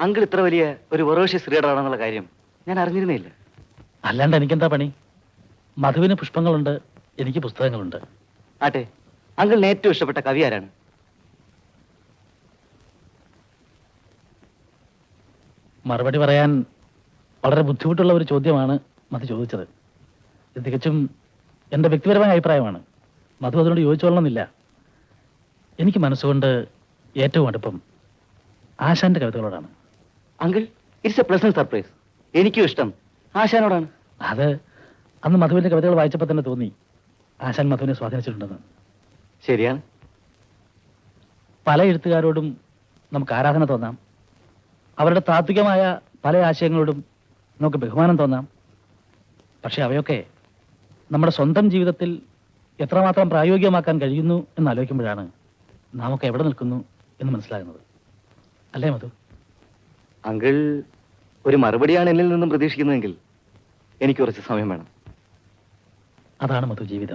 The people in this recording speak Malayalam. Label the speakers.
Speaker 1: അങ്കിൾ ഇത്ര വലിയ ഒരു വെറോഷ്യസ് റീഡറാണെന്നുള്ള കാര്യം ഞാൻ അറിഞ്ഞിരുന്നില്ല
Speaker 2: അല്ലാണ്ട് എനിക്കെന്താ പണി? മധുവിന് പുഷ്പങ്ങളുണ്ട് എനിക്ക് പുസ്തകങ്ങളുണ്ട്.
Speaker 1: ആട്ടെ അങ്കിളിന് ഏറ്റവും ഇഷ്ടപ്പെട്ട കവി ആരാണ്?
Speaker 2: മറുപടി പറയാൻ വളരെ ബുദ്ധിമുട്ടുള്ള ഒരു ചോദ്യമാണ് മധു ചോദിച്ചത്. ഇത് തികച്ചും എന്റെ വ്യക്തിപരമായ അഭിപ്രായമാണ്. മധു അതിനോട് ചോദിച്ചോളണമെന്നില്ല എനിക്ക് മനസ്സുകൊണ്ട് ഏറ്റവും അടുപ്പം ആശാന്റെ കവിതകളോടാണ്.
Speaker 1: Uncle it's a pleasant surprise എനിക്കും ഇഷ്ടം. ആശാനോടാണ്.
Speaker 2: അത് അന്ന് മധുവിന്റെ കവിതകൾ വായിച്ചപ്പോൾ തന്നെ തോന്നി. ആശാൻ മധുവിനെ സ്വാധീനിച്ചിട്ടുണ്ടെന്ന്.
Speaker 1: ശരിയാണ്.
Speaker 2: പല എഴുത്തുകാരോടും നമുക്ക് ആരാധന തോന്നാം. അവരുടെ താത്വികമായ പല ആശയങ്ങളോടും നമുക്ക് ബഹുമാനം തോന്നാം. പക്ഷെ അവയൊക്കെ നമ്മുടെ സ്വന്തം ജീവിതത്തിൽ എത്രമാത്രം പ്രായോഗികമാക്കാൻ കഴിയുന്നു എന്ന് ആലോചിക്കുമ്പോഴാണ് നാം ഒക്കെ എവിടെ നിൽക്കുന്നു എന്ന് മനസ്സിലാകുന്നത്. അല്ലേ മധു?
Speaker 1: അങ്കിൾ ഒരു മറുപടിയാണ് എന്നിൽ നിന്നും പ്രതീക്ഷിക്കുന്നതെങ്കിൽ എനിക്ക് കുറച്ച് സമയം വേണം.
Speaker 2: അതാണ് മധു ജീവിതം.